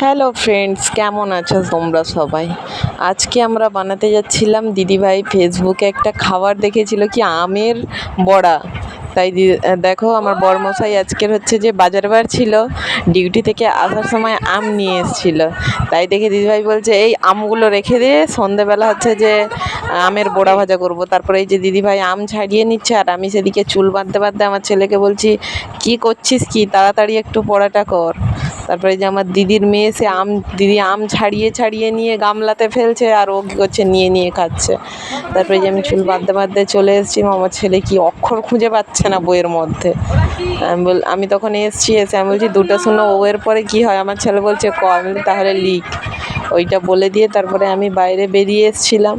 Hello friends কেমন আছো তোমরা সবাই? আজকে আমরা বানাতে যাচ্ছিলাম দিদিভাই ফেসবুকে একটা খাবার দেখেছিল কি আমের বড়া। তাই দেখো, আমার বরমশাই আজকের হচ্ছে যে বাজার বার ছিল, ডিউটি থেকে আসার সময় আম নিয়ে এসেছিল। তাই দেখে দিদিভাই বলছে, এই আমগুলো রেখে দিয়ে সন্ধেবেলা হচ্ছে যে আমের বড়া ভাজা করব। তারপরে এই যে দিদিভাই আম ছাড়িয়ে নিচ্ছে, আর আমি সেদিকে চুল বাঁধতে বাঁধতে আমার ছেলেকে বলছি, কি করছিস কি? তাড়াতাড়ি একটু পড়াটা কর। তারপরে যে আমার দিদির মেয়ে, সে আম, দিদি আম ছাড়িয়ে ছাড়িয়ে নিয়ে গামলাতে ফেলছে আর ও কী করছে, নিয়ে নিয়ে খাচ্ছে। তারপরে যে আমি চুল বাঁধতে বাঁধতে চলে এসেছি আমার ছেলে কি অক্ষর খুঁজে পাচ্ছে না বইয়ের মধ্যে। আমি বল, আমি তখন এসছি, এসে আমি বলছি, দুটো শূন্য ও এর পরে কী হয়? আমার ছেলে বলছে, ক, আমি তাহলে লিখ। ওইটা বলে দিয়ে তারপরে আমি বাইরে বেরিয়ে এসেছিলাম।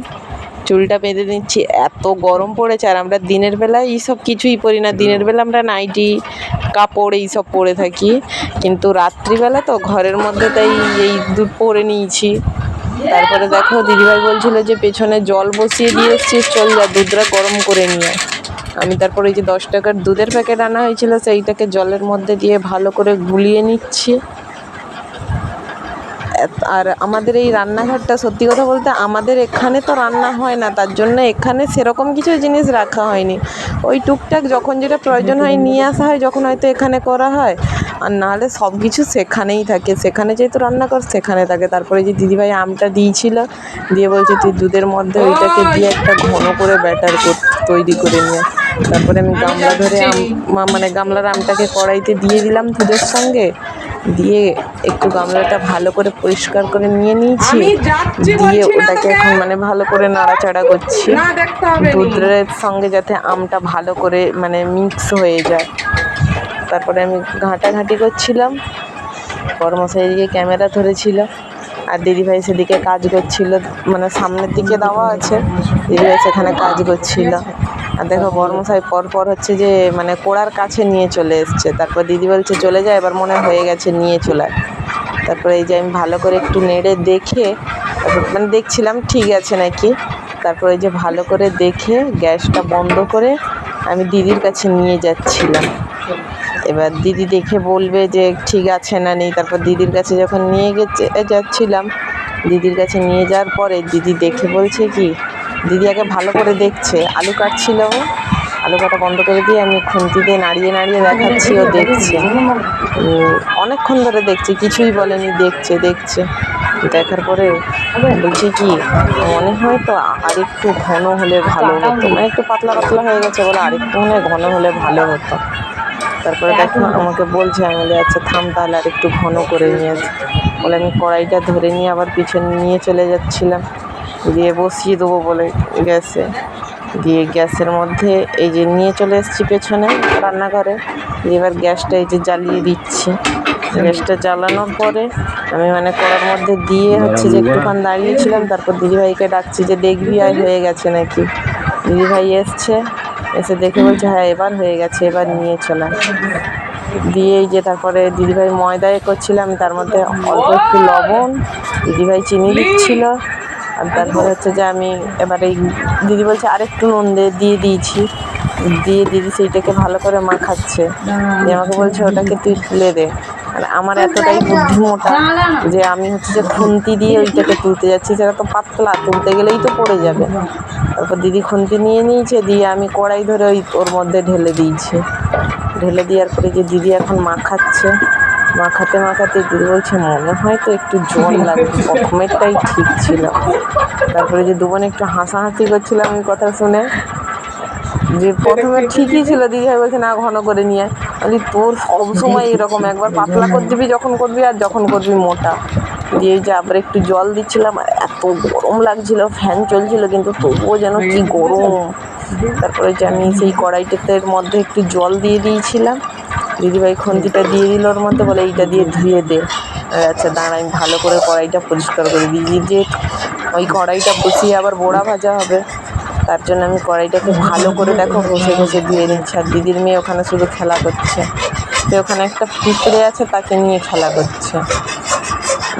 চুলটা বেঁধে নিচ্ছি, এত গরম পড়েছে আর আমরা দিনের বেলায় এইসব কিছুই পরি না। দিনের বেলা আমরা নাইটি, কাপড় এইসব পরে থাকি, কিন্তু রাত্রিবেলা তো ঘরের মধ্যে তাই এই দুধ পরে নিয়েছি। তারপরে দেখো দিদিভাই বলছিল যে পেছনে জল বসিয়ে দিয়ে এসছিস, চল যা দুধটা গরম করে নিয়ে আমি তারপরে এই যে দশ টাকার দুধের প্যাকেট আনা হয়েছিল সেইটাকে জলের মধ্যে দিয়ে ভালো করে গুলিয়ে নিচ্ছি। আর আমাদের এই রান্নাঘরটা সত্যি কথা বলতে আমাদের এখানে তো রান্না হয় না, তার জন্য এখানে সেরকম কিছু জিনিস রাখা হয়নি। ওই টুকটাক যখন যেটা প্রয়োজন হয় নিয়ে আসা হয়, যখন হয়তো এখানে করা হয়, আর নাহলে সব কিছু সেখানেই থাকে। সেখানে যেহেতু রান্না কর সেখানে থাকে। তারপরে যে দিদিভাই আমটা দিয়েছিল, দিয়ে বলছে, তুই দুধের মধ্যে ওইটাকে দিয়ে একটা ঘন করে ব্যাটার তৈরি করে নিয়ে তারপরে আমি গামলা ধরে আম মানে গামলার আমটাকে কড়াইতে দিয়ে দিলাম দুধের সঙ্গে। দিয়ে একটু গামলাটা ভালো করে পরিষ্কার করে নিয়ে নিয়েছি। দিয়ে ওটাকে এখন মানে ভালো করে নাড়াচাড়া করছি। দুধের সঙ্গে যাতে আমটা ভালো করে মানে মিক্স হয়ে যায়। তারপরে আমি ঘাঁটাঘাঁটি করছিলাম। কর্মশাই এদিকে ক্যামেরা ধরেছিল। আর দিদিভাই সেদিকে কাজ করছিল। মানে সামনের দিকে দেওয়া আছে। দিদিভাই সেখানে কাজ করছিল। আর দেখো বর্মশাই পর পর হচ্ছে যে মানে কোড়ার কাছে নিয়ে চলে এসছে। তারপর দিদি বলছে, চলে যায় এবার মনে হয়ে গেছে, নিয়ে চলে। তারপরে এই যে আমি ভালো করে একটু নেড়ে দেখে মানে দেখছিলাম ঠিক আছে নাকি? তারপরে এই যে ভালো করে দেখে গ্যাসটা বন্ধ করে আমি দিদির কাছে নিয়ে যাচ্ছিলাম। এবার দিদি দেখে বলবে যে, ঠিক আছে না নেই। তারপর দিদির কাছে যখন নিয়ে গেছে যাচ্ছিলাম। দিদির কাছে নিয়ে যাওয়ার পরে দিদি দেখে বলছে কি দিদি আগে ভালো করে দেখছে। আলু কাটছিল। আলু কাটা বন্ধ করে দিয়ে আমি খুন্তি দিয়ে নাড়িয়ে নাড়িয়ে দেখাচ্ছি, ও দেখছে। অনেকক্ষণ ধরে দেখছে, কিছুই বলেনি, দেখছে দেখছে। দেখার পরে বলছি কি মনে হয় তো আরেকটু ঘন হলে ভালো হতো। মানে একটু পাতলা পাতলা হয়ে গেছে বলে আরেকটু মনে ঘন হলে ভালো হতো। তারপরে দেখো, আমাকে বলছে, আমি বলি আচ্ছা থাম তাহলে আর একটু ঘন করে নিয়ে বলে আমি কড়াইটা ধরে নিয়ে আবার পিছনে নিয়ে চলে যাচ্ছিলাম। দিয়ে বসিয়ে দেবো বলে গ্যাসে দিয়ে গ্যাসের মধ্যে এই যে নিয়ে চলে এসেছি পেছনে রান্নাঘরে। এবার গ্যাসটা এই যে জ্বালিয়ে দিচ্ছি। গ্যাসটা জ্বালানোর পরে আমি মানে কড়ার মধ্যে দিয়ে হচ্ছে যে একটুখান দাঁড়িয়েছিলাম, তারপর দিদিভাইকে ডাকছি যে, দেখবি আর হয়ে গেছে নাকি? দিদিভাই এসছে, এসে দেখে বলছে হ্যাঁ এবার হয়ে গেছে, এবার নিয়ে চলে আয়। দিয়ে এই যে তারপরে দিদিভাই ময়দায় করছিলাম, তার মধ্যে অল্প একটু লবণ, দিদিভাই চিনি দিচ্ছিল। আর তারপরে হচ্ছে যে আমি এবার দিদি বলছে, আরেকটু নুন দে দিয়ে দিয়েছি। দিয়ে দিদি সেইটাকে ভালো করে মাখাচ্ছে। দিয়ে আমাকে বলছে, ওটাকে তুই তুলে দে। আর আমার এতটাই বুদ্ধিমোটা যে আমি হচ্ছে যে খুন্তি দিয়ে ওইটাকে তুলতে যাচ্ছি, সেটা তো পাতলা, তুলতে গেলেই তো পড়ে যাবে। তারপর দিদি খুন্তি নিয়ে নিয়েছে, দিয়ে আমি কড়াই ধরে ওই ওর মধ্যে ঢেলে দিয়েছি। ঢেলে দেওয়ার পরে যে দিদি এখন মাখাচ্ছে মাখাতে মাখাতে দিদি বলছে মনে হয় তো একটু জল লাগবে। প্রথমেরটাই ঠিক ছিল। তারপরে যে দুবোন একটু হাসাহাসি করছিলাম ওই কথা শুনে যে প্রথমে ঠিকই ছিল দিদি ভাই বলছে না ঘন করে নিয়ে বলি, তোর সব সময় এরকম একবার পাতলা করে দিবি যখন করবি আর যখন করবি মোটা। দিয়ে যে আবার একটু জল দিচ্ছিলাম এত গরম লাগছিল ফ্যান চলছিল কিন্তু তবুও যেন কি গরম। তারপরে যে আমি সেই কড়াইটাতে মধ্যে একটু জল দিয়ে দিয়েছিলাম। দিদিভাই খুন্তিটা দিয়ে দিল ওর মধ্যে, বলে এইটা দিয়ে ধুয়ে দে। আচ্ছা দাঁড়া, আমি ভালো করে কড়াইটা পরিষ্কার করে দিই। যে ওই কড়াইটা বসিয়ে আবার বড়া ভাজা হবে, তার জন্য আমি কড়াইটাকে ভালো করে দেখো ঘষে ঘষে ধুয়ে নিচ্ছি। আর দিদির মেয়ে ওখানে শুধু খেলা করছে। তো ওখানে একটা পিঁপড়ে আছে, তাকে নিয়ে খেলা করছে।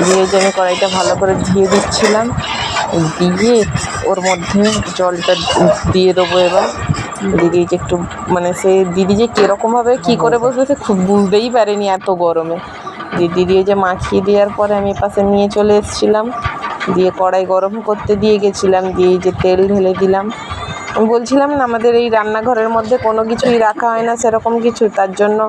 দিয়ে যে আমি কড়াইটা ভালো করে ধুয়ে দিচ্ছিলাম, দিয়ে ওর মধ্যে জলটা দিয়ে দেবো এবার। দিদি যে একটু মানে সে দিদি যে কীরকমভাবে কী করে বসবে সে খুব বুঝতেই পারেনি এত গরমে। দিয়ে দিদি যে মাখিয়ে দেওয়ার পরে আমি পাশে নিয়ে চলে এসেছিলাম। দিয়ে কড়াই গরম করতে দিয়ে গেছিলাম, দিয়ে যে তেল ঢেলে দিলাম। আমি বলছিলাম না, আমাদের এই রান্নাঘরের মধ্যে কোনো কিছুই রাখা হয় না সেরকম কিছু। তার জন্য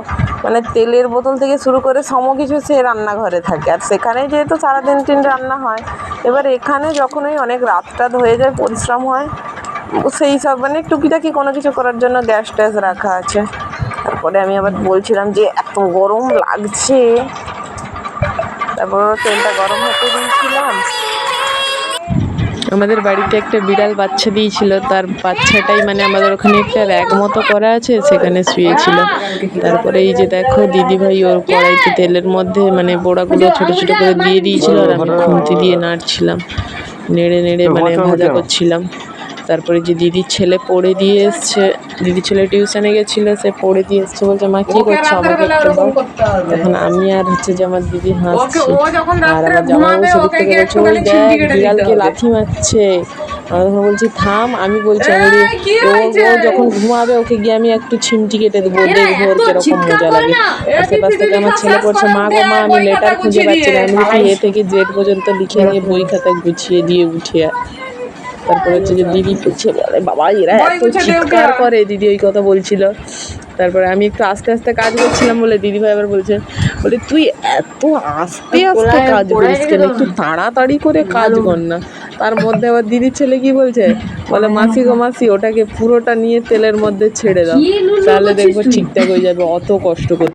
মানে তেলের বোতল থেকে শুরু করে সম কিছু সে রান্নাঘরে থাকে। আর সেখানে যেহেতু সারাদিন টিন রান্না হয়, এবার এখানে যখন ওই অনেক রাত টাত হয়ে যায়, পরিশ্রম হয় সেই সব মানে টুকিটাকি কোনো কিছু করার জন্য গ্যাস ট্যাস রাখা আছে। তারপরে আমি আবার বলছিলাম যে এত গরম লাগছে। তারপর তেলটা গরম হতে দিয়েছিলাম। আমাদের বাড়িতে একটা বিড়াল বাচ্চা দিয়েছিল, তার বাচ্চাটাই মানে আমাদের ওখানে একটা র্যাক মতো করা আছে, সেখানে শুয়েছিল। তারপরে এই যে দেখো দিদিভাই ওর কড়াইতে তেলের মধ্যে মানে বড়াগুলো ছোট ছোট করে দিয়ে দিয়েছিল আর আমি খুন্তি দিয়ে নাড়ছিলাম। নেড়ে নেড়ে মানে ভাজা করছিলাম। তারপরে যে দিদির ছেলে পড়ে দিয়ে এসছে দিদির ছেলে টিউশনে গেছিল সে পড়ে দিয়ে এসছে বলছে মা কী করছ আমাকে একটু দাও তখন আমি আর হচ্ছে যে আমার দিদি হাসছি। আর আমার জামাইবাবু ঘুমাবে, সেদিক থেকে বলছে ওই দেখ বিড়ালকে লাথি মারছে। আমি তখন বলছি থাম আমি বলছি আমি বলি, ও ও যখন ঘুমাবে ওকে গিয়ে আমি একটু ছিমটি কেটে দেবো দেখব ওর কীরকম মজা লাগে। আশেপাশ থেকে আমার ছেলে পড়ছে মা গো মা আমি লেটার খুঁজে পাচ্ছি না। আমি এ থেকে জেড পর্যন্ত লিখে নিয়ে বই খাতা গুছিয়ে দিয়ে উঠে। তারপরে হচ্ছে যে দিদি বলে। বাবা এরা এত চিৎকার করে দিদি ওই কথা বলছিল। তারপরে আমি একটু আস্তে আস্তে কাজ করছিলাম বলে দিদিভাই আবার বলছে বলে তুই এত আস্তে আস্তে কাজ করিস কেন? একটু তাড়াতাড়ি করে কাজ কর না। তার মধ্যে আবার দিদির ছেলে কি বলছে? বলে মাসি গো মাসি ওটাকে পুরোটা নিয়ে তেলের মধ্যে ছেড়ে দাও। তাহলে দেখব ঠিকঠাক হয়ে যাবে অত কষ্ট করতে